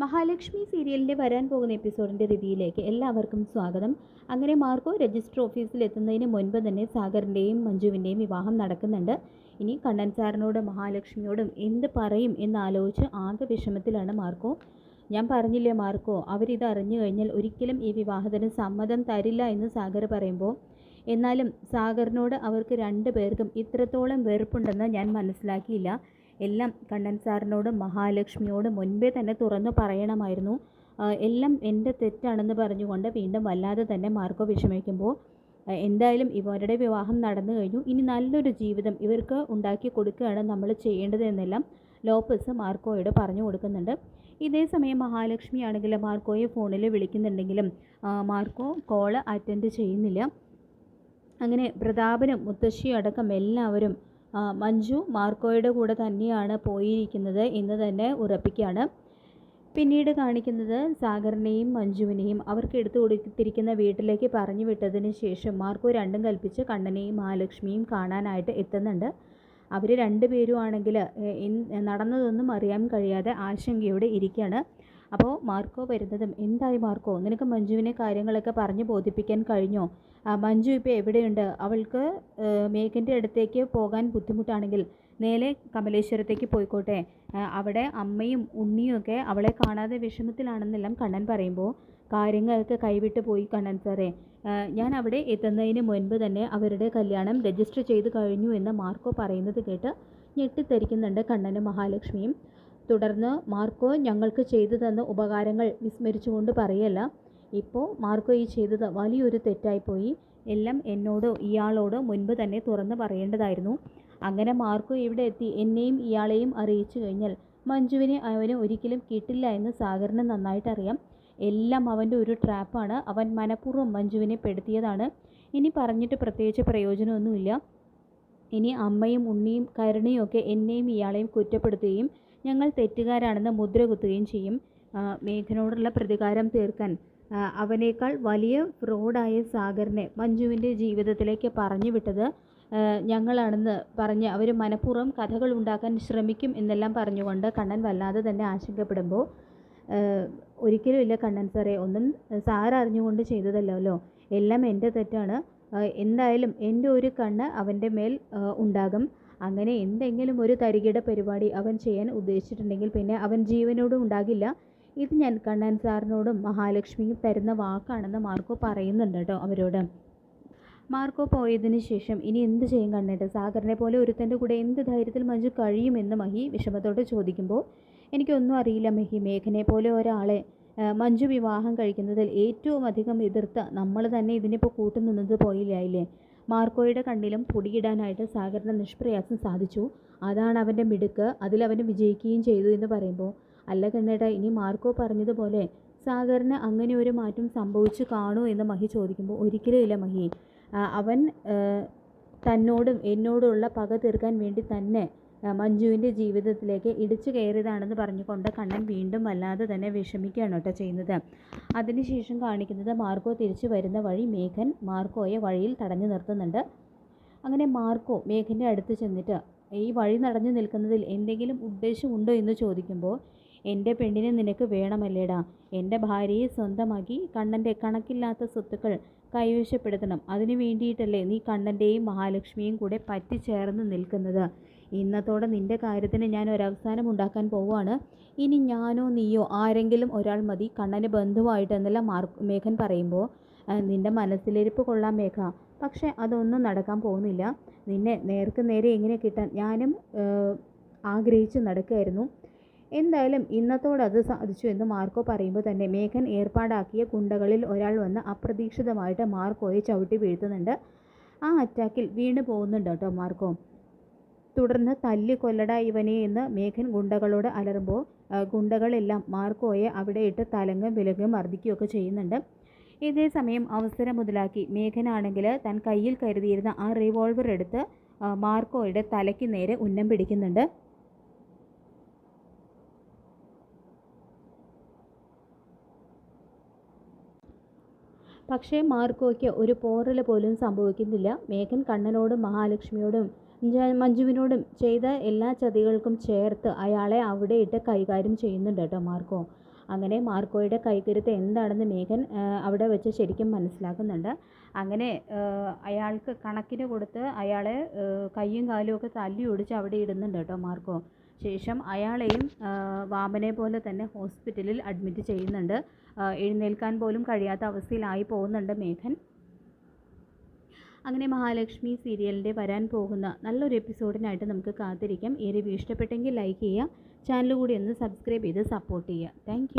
മഹാലക്ഷ്മി സീരിയലിന്റെ വരാൻ പോകുന്ന എപ്പിസോഡിന്റെ റിവ്യൂയിലേക്ക് എല്ലാവർക്കും സ്വാഗതം. അങ്ങനെ മാർക്കോ രജിസ്റ്റർ ഓഫീസിൽ എത്തുന്നതിന് മുൻപ് തന്നെ സാഗറിന്റെയും മഞ്ജുവിന്റെയും വിവാഹം നടക്കുന്നുണ്ട്. ഇനി കണ്ണൻ സാറിനോടും മഹാലക്ഷ്മിയോടും എന്ത് പറയും എന്നാലോചിച്ച് ആകെ വിഷമത്തിലാണ് മാർക്കോ. ഞാൻ പറഞ്ഞില്ലേ മാർക്കോ അവരിത് അറിഞ്ഞു കഴിഞ്ഞാൽ ഒരിക്കലും ഈ വിവാഹത്തിന് സമ്മതം തരില്ല എന്ന് സാഗർ പറയുമ്പോൾ. എന്നാലും സാഗറിനോട് അവർക്ക് രണ്ടു പേർക്കും ഇത്രത്തോളം വെറുപ്പുണ്ടെന്ന് ഞാൻ മനസ്സിലാക്കിയില്ല. എല്ലാം കണ്ണൻ സാറിനോട് മഹാലക്ഷ്മിയോട് മുൻപേ തന്നെ തുറന്നു പറയണമായിരുന്നു. എല്ലാം എന്റെ തെറ്റാണെന്ന് പറഞ്ഞുകൊണ്ട് വീണ്ടും വല്ലാതെ തന്നെ മാർക്കോ വിഷമിക്കുമ്പോൾ എന്തായാലും ഇവരുടെ വിവാഹം നടന്നു കഴിഞ്ഞു. ഇനി നല്ലൊരു ജീവിതം ഇവർക്ക് ഉണ്ടാക്കി കൊടുക്കുകയാണ് നമ്മൾ ചെയ്യേണ്ടത് എന്നെല്ലാം ലോപ്പസ് മാർക്കോയോട് പറഞ്ഞു കൊടുക്കുന്നുണ്ട്. ഇതേ സമയം മഹാലക്ഷ്മി ആണെങ്കിൽ മാർക്കോയെ ഫോണിൽ വിളിക്കുന്നുണ്ടെങ്കിലും മാർക്കോ കോൾ അറ്റൻഡ് ചെയ്യുന്നില്ല. അങ്ങനെ പ്രതാപനും മുത്തശ്ശിയും അടക്കം എല്ലാവരും മഞ്ജു മാർക്കോയുടെ കൂടെ തന്നെയാണ് പോയിരിക്കുന്നത് എന്ന് തന്നെ ഉറപ്പിക്കുകയാണ്. പിന്നീട് കാണിക്കുന്നത് സാഗറിനെയും മഞ്ജുവിനെയും. അവർക്ക് എടുത്തു കൊടുത്തിരിക്കുന്ന വീട്ടിലേക്ക് പറഞ്ഞു വിട്ടതിന് ശേഷം മാർക്കോ രണ്ടും കൽപ്പിച്ച് കണ്ണനെയും മഹാലക്ഷ്മിയും കാണാനായിട്ട് എത്തുന്നുണ്ട്. അവർ രണ്ടുപേരും ആണെങ്കിൽ നടന്നതൊന്നും അറിയാൻ കഴിയാതെ ആശങ്കയോടെ ഇരിക്കുകയാണ്. അപ്പോൾ മാർക്കോ വരുന്നതും എന്തായി മാർക്കോ? നിനക്ക് മഞ്ജുവിനെ കാര്യങ്ങളൊക്കെ പറഞ്ഞ് ബോധിപ്പിക്കാൻ കഴിഞ്ഞോ? മഞ്ജു ഇപ്പോൾ എവിടെയുണ്ട്? അവൾക്ക് മേഘന്റെ അടുത്തേക്ക് പോകാൻ ബുദ്ധിമുട്ടാണെങ്കിൽ നേരെ കമലേശ്വരത്തേക്ക് പോയിക്കോട്ടെ. അവിടെ അമ്മയും ഉണ്ണിയും ഒക്കെ അവളെ കാണാതെ വിഷമത്തിലാണെന്നെല്ലാം കണ്ണൻ പറയുമ്പോൾ കാര്യങ്ങളൊക്കെ കൈവിട്ട് പോയി കണ്ണൻ സാറേ. ഞാൻ അവിടെ എത്തുന്നതിന് മുൻപ് തന്നെ അവരുടെ കല്യാണം രജിസ്റ്റർ ചെയ്ത് കഴിഞ്ഞു എന്ന് മാർക്കോ പറയുന്നത് കേട്ട് ഞെട്ടിത്തെരിക്കുന്നുണ്ട് കണ്ണനും മഹാലക്ഷ്മിയും. തുടർന്ന് മാർക്കോ ഞങ്ങൾക്ക് ചെയ്തു തന്ന ഉപകാരങ്ങൾ വിസ്മരിച്ചുകൊണ്ട് പറയല്ല. ഇപ്പോൾ മാർക്കോ ഈ ചെയ്തത് വലിയൊരു തെറ്റായിപ്പോയി. എല്ലാം എന്നോട് ഇയാളോട് മുൻപ് തന്നെ തുറന്ന് പറയേണ്ടതായിരുന്നു. അങ്ങനെ മാർക്കോ ഇവിടെ എത്തി എന്നെയും ഇയാളെയും അറിയിച്ചു കഴിഞ്ഞാൽ മഞ്ജുവിനെ അവന് ഒരിക്കലും കിട്ടില്ല എന്ന് സാഗറിന് നന്നായിട്ട് അറിയാം എല്ലാം അവന്റെ ഒരു ട്രാപ്പാണ്. അവൻ മനഃപൂർവം മഞ്ജുവിനെ പെടുത്തിയതാണ്. ഇനി പറഞ്ഞിട്ട് പ്രത്യേകിച്ച് പ്രയോജനമൊന്നുമില്ല. ഇനി അമ്മയും ഉണ്ണിയും കരുണയും ഒക്കെ എന്നെയും ഇയാളെയും കുറ്റപ്പെടുത്തുകയും ഞങ്ങൾ തെറ്റുകാരാണെന്ന് മുദ്ര കുത്തുകയും ചെയ്യും മേഘനോടുള്ള പ്രതികാരം തീർക്കാൻ. അവനേക്കാൾ വലിയ ഫ്രോഡായ സാഗറിനെ മഞ്ജുവിന്റെ ജീവിതത്തിലേക്ക് പറഞ്ഞു വിട്ടത് ഞങ്ങളാണെന്ന് പറഞ്ഞ് അവർ മനഃപൂർവം കഥകൾ ഉണ്ടാക്കാൻ ശ്രമിക്കും എന്നെല്ലാം പറഞ്ഞുകൊണ്ട് കണ്ണൻ വല്ലാതെ തന്നെ ആശങ്കപ്പെടുമ്പോൾ ഒരിക്കലും ഇല്ല കണ്ണൻ സാറേ ഒന്നും സാർ അറിഞ്ഞുകൊണ്ട് ചെയ്തതല്ലല്ലോ. എല്ലാം എന്റെ തെറ്റാണ്. എന്തായാലും എന്റെ ഒരു കണ്ണ് അവന്റെ മേൽ ഉണ്ടാകും. അങ്ങനെ എന്തെങ്കിലും ഒരു തരികിട പരിപാടി അവൻ ചെയ്യാൻ ഉദ്ദേശിച്ചിട്ടുണ്ടെങ്കിൽ പിന്നെ അവൻ ജീവനോടും ഉണ്ടാകില്ല. ഇത് ഞാൻ കണ്ണൻ സാറിനോടും മഹാലക്ഷ്മിയും തരുന്ന വാക്കാണെന്ന് മാർക്കോ പറയുന്നുണ്ട് കേട്ടോ അവരോട്. മാർക്കോ പോയതിന് ശേഷം ഇനി എന്ത് ചെയ്യും കണ്ണേട്ട് സാഗറിനെ പോലെ ഒരുത്തന്റെ കൂടെ എന്ത് ധൈര്യത്തിൽ മഞ്ജു കഴിയുമെന്ന് മഹി വിഷമത്തോടെ ചോദിക്കുമ്പോൾ എനിക്കൊന്നും അറിയില്ല മഹി മേഘനെ പോലെ ഒരാളെ മഞ്ജു വിവാഹം കഴിക്കുന്നതിൽ ഏറ്റവും അധികം എതിർത്ത നമ്മൾ തന്നെ ഇതിനിപ്പോൾ കൂട്ടുനിന്നത് പോയില്ലായില്ലേ മാർക്കോയുടെ കണ്ണിലും പൊടിയിടാനായിട്ട് സാഗറിന് നിഷ്പ്രയാസം സാധിച്ചു. അതാണ് അവന്റെ മിടുക്ക്. അതിലവന് വിജയിക്കുകയും ചെയ്തു എന്ന് പറയുമ്പോൾ അല്ല കണ്ണേട്ട ഇനി മാർക്കോ പറഞ്ഞതുപോലെ സാഗറിന് അങ്ങനെ ഒരു മാറ്റം സംഭവിച്ചു കാണൂ എന്ന് മഹി ചോദിക്കുമ്പോൾ ഒരിക്കലും ഇല്ല മഹി. അവൻ തന്നോടും എന്നോടുള്ള പക തീർക്കാൻ വേണ്ടി തന്നെ മഞ്ജുവിന്റെ ജീവിതത്തിലേക്ക് ഇടിച്ചു കയറിയതാണെന്ന് പറഞ്ഞുകൊണ്ട് കണ്ണൻ വീണ്ടും വല്ലാതെ തന്നെ വിഷമിക്കുകയാണ് കേട്ടോ ചെയ്യുന്നത്. അതിനുശേഷം കാണിക്കുന്നത് മാർക്കോ തിരിച്ചു വരുന്ന വഴി മേഘൻ മാർക്കോയെ വഴിയിൽ തടഞ്ഞു നിർത്തുന്നുണ്ട്. അങ്ങനെ മാർക്കോ മേഘന്റെ അടുത്ത് ചെന്നിട്ട് ഈ വഴി നടഞ്ഞു നിൽക്കുന്നതിൽ എന്തെങ്കിലും ഉദ്ദേശമുണ്ടോ? എന്ന് ചോദിക്കുമ്പോൾ എന്റെ പെണ്ണിനെ നിനക്ക് വേണമല്ലേടാ. എന്റെ ഭാര്യയെ സ്വന്തമാക്കി കണ്ണന്റെ കണക്കില്ലാത്ത സ്വത്തുക്കൾ കൈവശപ്പെടുത്തണം. അതിനു വേണ്ടിയിട്ടല്ലേ നീ കണ്ണന്റെയും മഹാലക്ഷ്മിയും കൂടെ പറ്റിച്ചേർന്ന് നിൽക്കുന്നത്. ഇന്നത്തോടെ നിന്റെ കാര്യത്തിന് ഞാൻ ഒരവസാനം ഉണ്ടാക്കാൻ പോവുകയാണ്. ഇനി ഞാനോ നീയോ ആരെങ്കിലും ഒരാൾ മതി കണ്ണന് ബന്ധുവായിട്ട് എന്നെല്ലാം മാർക്ക് മേഘൻ പറയുമ്പോൾ. "ആ, നിന്റെ മനസ്സിലിരിപ്പ് കൊള്ളാം മേഘ. പക്ഷേ അതൊന്നും നടക്കാൻ പോകുന്നില്ല. നിന്നെ നേർക്ക് നേരെ എങ്ങനെ കിട്ടാൻ ഞാനും ആഗ്രഹിച്ച് നടക്കുകയായിരുന്നു. എന്തായാലും ഇന്നത്തോടെ അത് സാധിച്ചു എന്ന് മാർക്കോ പറയുമ്പോൾ തന്നെ മേഘൻ ഏർപ്പാടാക്കിയ കുണ്ടകളിൽ ഒരാൾ വന്ന് അപ്രതീക്ഷിതമായിട്ട് മാർക്കോയെ ചവിട്ടി വീഴ്ത്തുന്നുണ്ട്. ആ അറ്റാക്കിൽ വീണ് പോകുന്നുണ്ട് കേട്ടോ മാർക്കോ. തുടർന്ന് തല്ലി കൊല്ലട ഇവനെ എന്ന് മേഘൻ ഗുണ്ടകളോട് അലറുമ്പോൾ ഗുണ്ടകളെല്ലാം മാർക്കോയെ അവിടെ ഇട്ട് തലങ്ങും വിലങ്ങും മർദ്ദിക്കുകയൊക്കെ ചെയ്യുന്നുണ്ട്. ഇതേ സമയം അവസരം മുതലാക്കി. മേഘനാണെങ്കിൽ തൻ കയ്യിൽ കരുതിയിരുന്ന ആ റിവോൾവർ എടുത്ത് മാർക്കോയുടെ തലയ്ക്ക് നേരെ ഉന്നം പിടിക്കുന്നുണ്ട്. പക്ഷേ മാർക്കോയ്ക്ക് ഒരു പോറൽ പോലും സംഭവിക്കുന്നില്ല. മേഘൻ കണ്ണനോടും മഹാലക്ഷ്മിയോടും മഞ്ജുവിനോടും ചെയ്ത എല്ലാ ചതികൾക്കും ചേർത്ത് അയാളെ അവിടെ ഇട്ട് കൈകാര്യം ചെയ്യുന്നുണ്ട് കേട്ടോ മാർക്കോ. അങ്ങനെ മാർക്കോയുടെ കൈകരുത്ത് എന്താണെന്ന് മേഘൻ അവിടെ വെച്ച് ശരിക്കും മനസ്സിലാക്കുന്നുണ്ട്. അങ്ങനെ അയാൾക്ക് കണക്കിന് കൊടുത്ത് അയാളെ കൈയും കാലും ഒക്കെ തല്ലി ഒടിച്ച് അവിടെ ഇടുന്നുണ്ട് കേട്ടോ മാർക്കോ. ശേഷം അയാളെയും വാമനെ പോലെ തന്നെ ഹോസ്പിറ്റലിൽ അഡ്മിറ്റ് ചെയ്യുന്നുണ്ട്. എഴുന്നേൽക്കാൻ പോലും കഴിയാത്ത അവസ്ഥയിലായി പോകുന്നുണ്ട് മേഘൻ. അങ്ങനെ മഹാലക്ഷ്മി സീരിയലിന്റെ വരാൻ പോകുന്ന നല്ലൊരു എപ്പിസോഡിനായിട്ട് നമുക്ക് കാത്തിരിക്കാം. ഏറെ ഇഷ്ടപ്പെട്ടെങ്കിൽ ലൈക്ക് ചെയ്യുക. ചാനൽ കൂടി ഒന്ന് സബ്സ്ക്രൈബ് ചെയ്ത് സപ്പോർട്ട് ചെയ്യുക. താങ്ക്